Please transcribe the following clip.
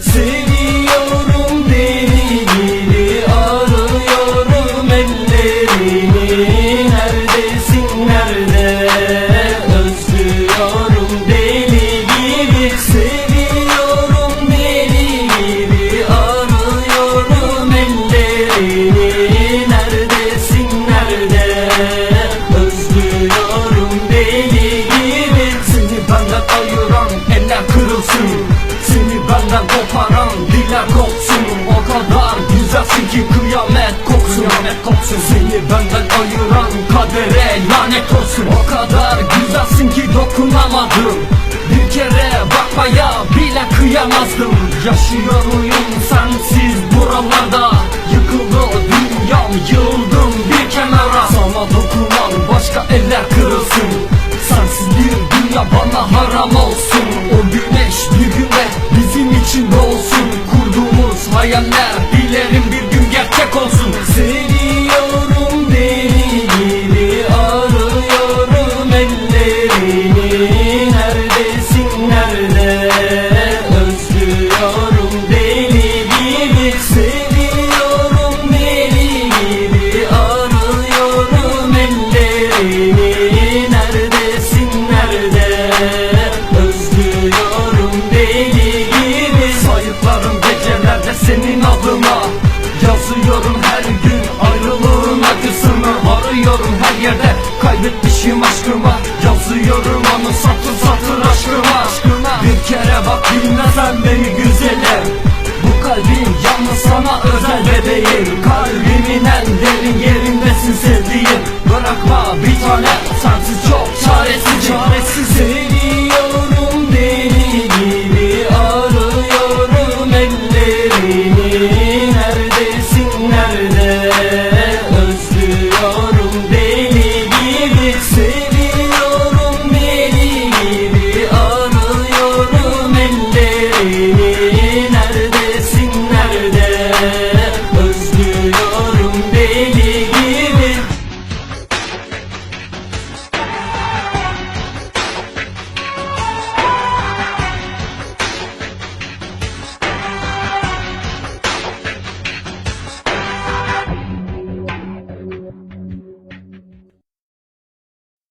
Seviyorum deli gibi arıyorum ellerini. Neredesin nerede? Özlüyorum deli gibi. Seviyorum deli gibi arıyorum ellerini. Neredesin nerede? Özlüyorum deli gibi. Seni bana ayıran eller kırılsın benden koparan diller kopsun O kadar güzelsin ki kıyamet kopsun. Kıyamet kopsun. Seni benden ayıran kadere lanet olsun. O kadar güzelsin ki dokunamadım. Bir kere bakmaya bile kıyamazdım. Yaşıyor muyum sensiz buralarda? Yıkıldı dünyam yıldım bir kenara. Sana dokunan başka eller kırılsın. Sensiz bir dünya bana haram olsun hayaller dilerim bir gün gerçek olsun. Seviyorum aşkıma Yazıyorum anı satır satır aşkıma. Bir kere bak dinle beni güzelim Bu kalbim yalnız sana özel bebeğim. Kalbimin en derin yerindesin sevdiğim. Bırakma bir tane sensiz çok çaresiz. Çaresiz. Seni yavrum deli gibi ellerini. Neredesin nerede? Özlüyorum deli